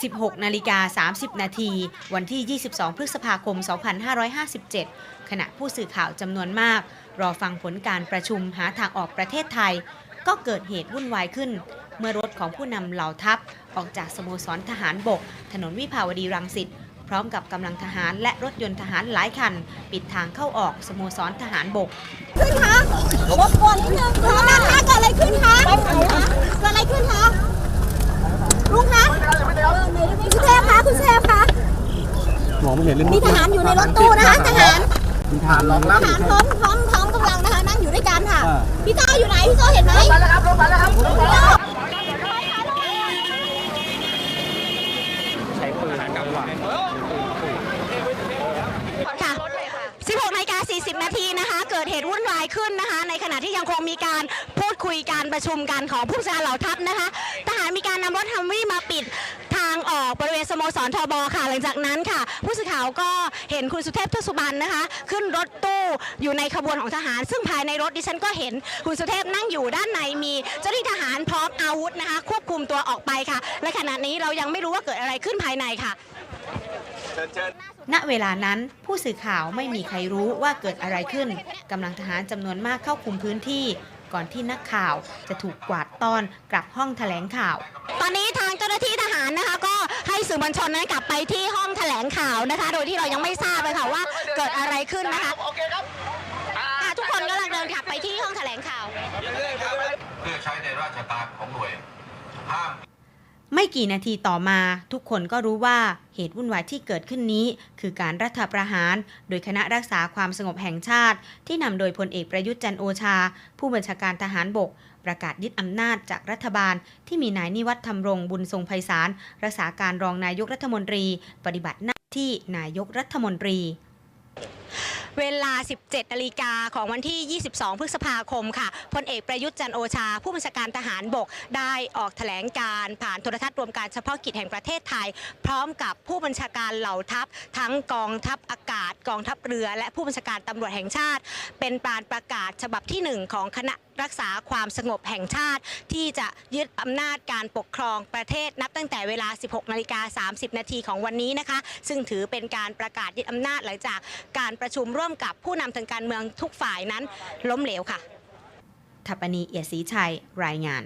16 นาฬิกา 30 นาที วันที่ 22 พฤษภาคม 2557 ขณะผู้สื่อข่าวจำนวนมาก รอฟังผลการประชุมหาทางออกประเทศไทย ก็เกิดเหตุวุ่นวายขึ้น เมื่อรถของผู้นำเหล่าทัพ ออกจากสโมสรทหารบก ถนนวิภาวดีรังสิตพร้อมกับกำลังทหารและรถยนต์ทหารหลายคัน ปิดทางเข้าออกสโมสรทหารบกขึ้นคะรบกวนนิดนึงค่ะด้านหน้าเกิดอะไรขึ้นคะเกิดอะไรขึ้นคะลุงคะคุณเทพคะคุณเทพคะ ม องไม่เห็นเลยมีทหารอยู่ในรถตู้นะคะทหารมีทหารรองรับทหารพร้อมพร้อมพร้อมกำลังนะคะนั่งอยู่ด้วยกันค่ะอ่าพี่โจ้อยู่ไหนพี่โจ้เห็นไหมมาแล้วครับรถมาแล้วครับพี่โจ้ค่ะ16นาฬิกา40 นาทีนะคะ เกิดเหตุวุ่นวายขึ้นนะคะ ในขณะที่ยังคงมีการพูดคุยการประชุมกันของผู้บัญชาการเหล่าทัพนะคะ ทหารมีการนำรถฮัมวี่มาปิด สโมสรทบค่ะหลังจากนั้นค่ะ ผู้สื่อข่าวก็เห็นคุณสุเทพทศสุบันนะคะ ขึ้นรถตู้อยู่ในขบวนของทหาร ซึ่งภายในรถดิฉันก็เห็นคุณสุเทพนั่งอยู่ด้านในมีเจ้าหน้าที่ทหารพร้อมอาวุธนะคะ ควบคุมตัวออกไปค่ะ และขณะนี้เรายังไม่รู้ว่าเกิดอะไรขึ้นภายในค่ะณเวลานั้นผู้สื่อข่าวไม่มีใครรู้ว่าเกิดอะไรขึ้นกำลังทหารจำนวนมากเข้าคุมพื้นที่ ก่อนที่นักข่าวจะถูกกวาดต้อนกลับห้องแถลงข่าว ตอนนี้ทางเจ้าหน้าที่ สื่อมวลชนนั้นกลับไปที่ห้องแถลงข่าวนะคะ โดยที่เรายังไม่ทราบเลยค่ะว่าเกิดอะไรขึ้นนะคะอะทุกคนกำลังเดินกลับไปที่ห้องแถลงข่าว เพื่อใช้ในราชการของหน่วยห้ามไม่กี่นาทีต่อมาทุกคนก็รู้ว่าเหตุวุ่นวายที่เกิดขึ้นนี้ คือการรัฐประหาร โดยคณะรักษาความสงบแห่งชาติ ที่นำโดยพลเอกประยุทธ์จันทร์โอชา ผู้บัญชาการทหารบก ประกาศยึดอำนาจจากรัฐบาล ที่มีนายนิวัฒน์ธรรมรงบุญทรงไพศาลรักษาการรองนายกรัฐมนตรี ปฏิบัติหน้าที่นายกรัฐมนตรีเวลา 17นาฬิกาของวันที่ 22 พฤษภาคม ค่ะ พลเอกประยุทธ์จันโอชา ผู้บัญชาการทหารบก ได้ออกแถลงการผ่านโทรทัศน์รวมการเฉพาะกิจแห่งประเทศไทย พร้อมกับผู้บัญชาการเหล่าทัพ ทั้งกองทัพอากาศ กองทัพเรือ และผู้บัญชาการตำรวจแห่งชาติ เป็นการประกาศฉบับที่ 1 ของคณะรักษาความสงบแห่งชาติ ที่จะยึดอำนาจการปกครองประเทศนับตั้งแต่เวลา 16นาฬิกา30 นาทีของวันนี้นะคะ ซึ่งถือเป็นการประกาศยึดอำนาจหลังจากการประชุมร่วมกับผู้นำทางการเมืองทุกฝ่ายนั้นล้มเหลวค่ะทัปนีเอียดศรีชัยรายงาน